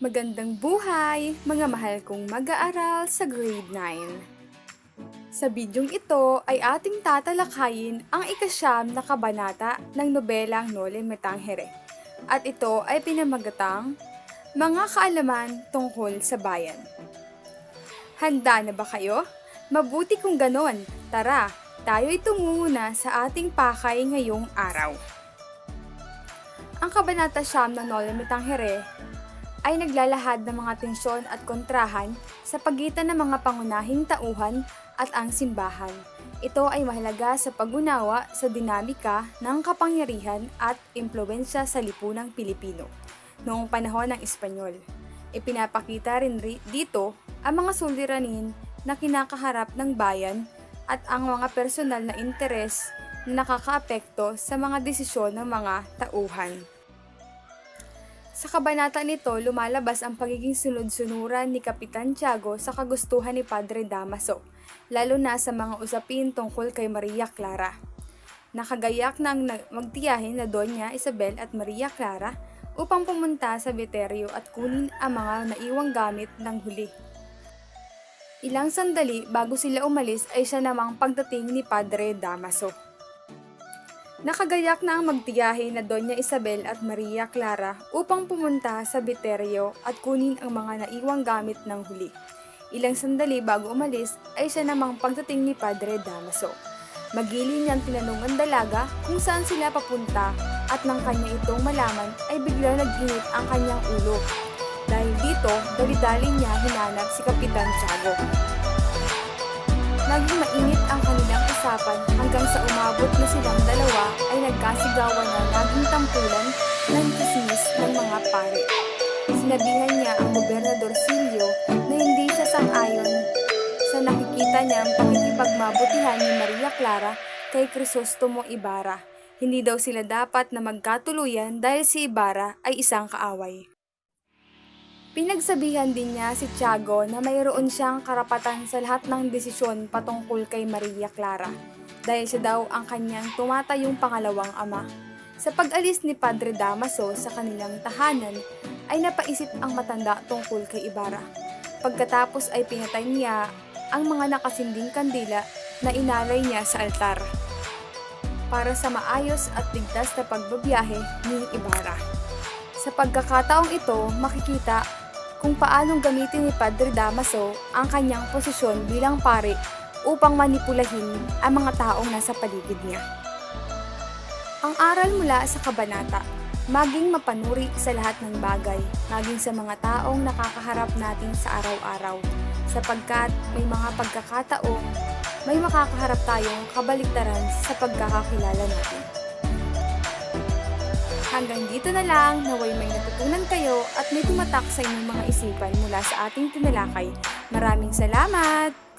Magandang buhay, mga mahal kong mag-aaral sa grade 9. Sa bidyong ito ay ating tatalakayin ang ikasyam na kabanata ng nobelang Nole Me Tangere. At ito ay pinamagatang Mga Kaalaman Tungkol sa Bayan. Handa na ba kayo? Mabuti kung ganon. Tara, tayo'y tungo na sa ating pakay ngayong araw. Ang kabanata siyam ng Nole Me Tangere ay naglalahad ng mga tensyon at kontrahan sa pagitan ng mga pangunahing tauhan at ang simbahan. Ito ay mahalaga sa pag-unawa sa dinamika ng kapangyarihan at impluensya sa lipunang Pilipino noong panahon ng Espanyol. Ipinapakita rin ri- dito ang mga suliranin na kinakaharap ng bayan at ang mga personal na interes na nakakaapekto sa mga desisyon ng mga tauhan. Sa kabanata nito, lumalabas ang pagiging sunod-sunuran ni Kapitan Tiago sa kagustuhan ni Padre Damaso, lalo na sa mga usapin tungkol kay Maria Clara. Nakagayak na ang magtiyahin na Doña Isabel at Maria Clara upang pumunta sa Viterio at kunin ang mga naiwang gamit ng huli. Ilang sandali bago sila umalis ay siya namang pagdating ni Padre Damaso. Nakagayak na ang magtiyahe na Doña Isabel at Maria Clara upang pumunta sa Viterio at kunin ang mga naiwang gamit ng huli. Ilang sandali bago umalis ay siya namang pagdating ni Padre Damaso. Magili niyang tinanong ang dalaga kung saan sila papunta at nang kanya itong malaman ay biglang nag-init ang kanyang ulo. Dahil dito, dali-dali niya hinanap si Kapitan Tiago. Naging mainit ang kanilang usapan hanggang sa umabot na silang dalawa ay nagkasigawan na naging tampulan ng chismis ng mga pare. Sinabihan niya ang gobernador Silio na hindi siya sang-ayon sa nakikita niyang pakikipagmabutihan ni Maria Clara kay Crisostomo Ibarra. Hindi daw sila dapat na magkatuluyan dahil si Ibarra ay isang kaaway. Pinagsabihan din niya si Tiago na mayroon siyang karapatan sa lahat ng desisyon patungkol kay Maria Clara dahil siya daw ang kanyang tumatayong pangalawang ama. Sa pag-alis ni Padre Damaso sa kanilang tahanan ay napaisip ang matanda tungkol kay Ibarra. Pagkatapos ay pinatay niya ang mga nakasinding kandila na inalay niya sa altar para sa maayos at ligtas na pagbabiyahe ni Ibarra. Sa pagkakataong ito, makikita kung paanong gamitin ni Padre Damaso ang kanyang posisyon bilang pare upang manipulahin ang mga taong nasa paligid niya. Ang aral mula sa kabanata, maging mapanuri sa lahat ng bagay, maging sa mga taong nakakaharap natin sa araw-araw, sapagkat may mga pagkakataong may makakaharap tayong kabaligtaran sa pagkakakilala natin. Hanggang dito na lang, naway may natutunan kayo at may tumatak sa inyong mga isipan mula sa ating tinalakay. Maraming salamat!